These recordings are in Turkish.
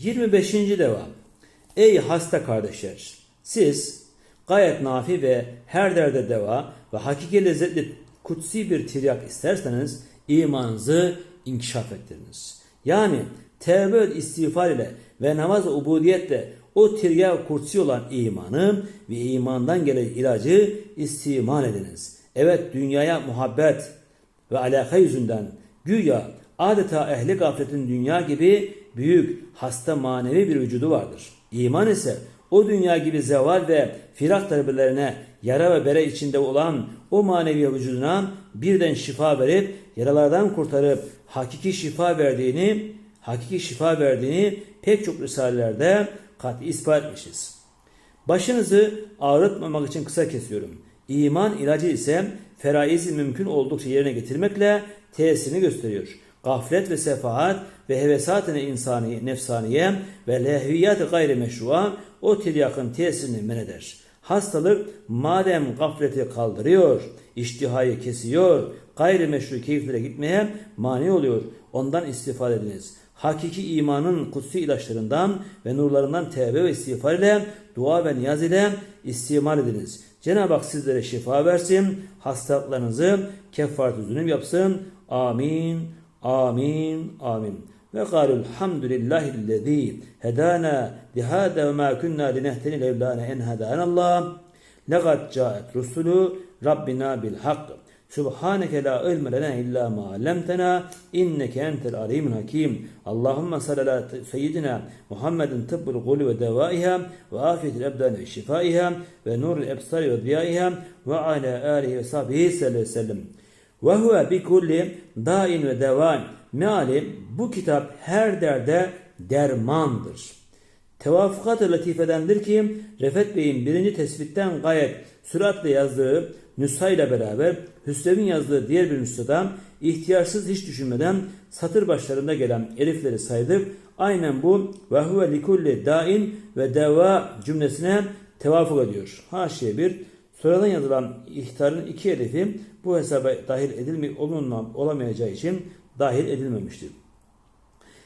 25. deva. Ey hasta kardeşler! Siz gayet nafi ve her derde deva ve hakiki lezzetli kutsi bir tiryak isterseniz imanınızı inkişaf ettiriniz. Yani tevbe istiğfar ile ve namaz ubudiyetle o tiryak kutsi olan imanı ve imandan gelen ilacı istimal ediniz. Evet dünyaya muhabbet ve alaka yüzünden güya adeta ehli gafletin dünya gibi büyük hasta manevi bir vücudu vardır. İman ise o dünya gibi zeval ve firak darbelerine yara ve bere içinde olan o manevi vücuduna birden şifa verip yaralardan kurtarıp hakiki şifa verdiğini hakiki şifa verdiğini pek çok risalelerde kat ispat etmişiz. Başınızı ağrıtmamak için kısa kesiyorum. İman ilacı ise feraizi mümkün oldukça yerine getirmekle tesirini gösteriyor. Gaflet ve sefahat ve hevesat-ı insani, nefsaniye ve lehviyat-ı gayri meşrua o tiryakın tesirini men eder. Hastalık madem gafleti kaldırıyor, iştihayı kesiyor, gayri meşru keyiflere gitmeye mani oluyor. Ondan istifade ediniz. Hakiki imanın kutsi ilaçlarından ve nurlarından tevbe ve istiğfar ile, dua ve niyaz ile istimal ediniz. Cenab-ı Hak sizlere şifa versin, hastalıklarınızı kefaret üzülüm yapsın. Amin, amin, amin. Ve kâlul hamdülillahillezî hedâna lihâdâ ve mâ künnâ linehteni levlâne en hedânallâh. Legat câet rusulü Rabbina bil hak. Subhaneke la ilme lena illa ma allamtana inneke entel alimul hakim. Allahumme salli ala seyyidina Muhammedin tıbbul gulü ve devaiha ve afiyetil ebdani ve şifaiha ve nurul ebsari ve ziyaiha ve ala alihi ve sahbihi sallallahu aleyhi ve sellem. Ve huve bi kulli dain ve devan. Meali bu kitap her derde dermandır. Tevafukat-ı latifedendir ki Refet Bey'in birinci tespitten gayet süratle yazdığı nüshayla beraber Hüsrev'in yazdığı diğer bir nüshada ihtiyarsız hiç düşünmeden satır başlarında gelen elifleri saydık. Aynen bu ve huve likulli dain ve deva cümlesine tevafuk ediyor. Haşiye bir sonradan yazılan ihtarın iki elifi bu hesaba dahil olunmam, olamayacağı için dahil edilmemiştir.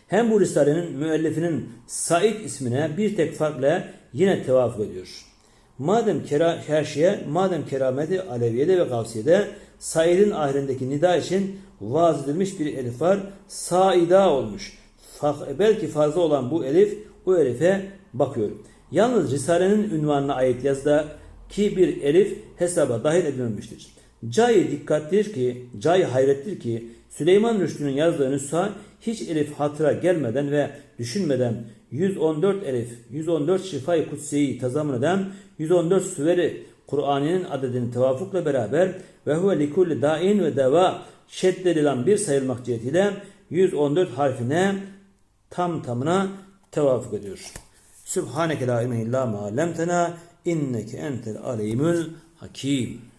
Hem bu risalenin müellifinin Said ismine bir tek farkla yine tevafuk ediyor. Madem kera, her şeye, madem kerameti Aleviye'de ve Gavsiye'de Said'in ahirindeki nida için vaaz edilmiş bir elif var. Saida olmuş. Belki fazla olan bu elif, o elife bakıyorum. Yalnız Risale'nin ünvanına ait yazıda ki bir elif hesaba dahil edilmemiştir. Cay dikkattir ki, cay hayrettir ki Süleyman Rüştü'nün yazdığı nüsha hiç elif hatıra gelmeden ve düşünmeden 114 elif, 114 şifayı kutsiyi tazamun eden 114 süveri Kur'an'ın adedini tevafukla beraber ve huve likulli dain ve deva şeddedilen bir sayılmak cihetiyle 114 harfine tam tamına tevafuk ediyor. Sübhaneke la ilahe illa ma inneke entel alimul hakim.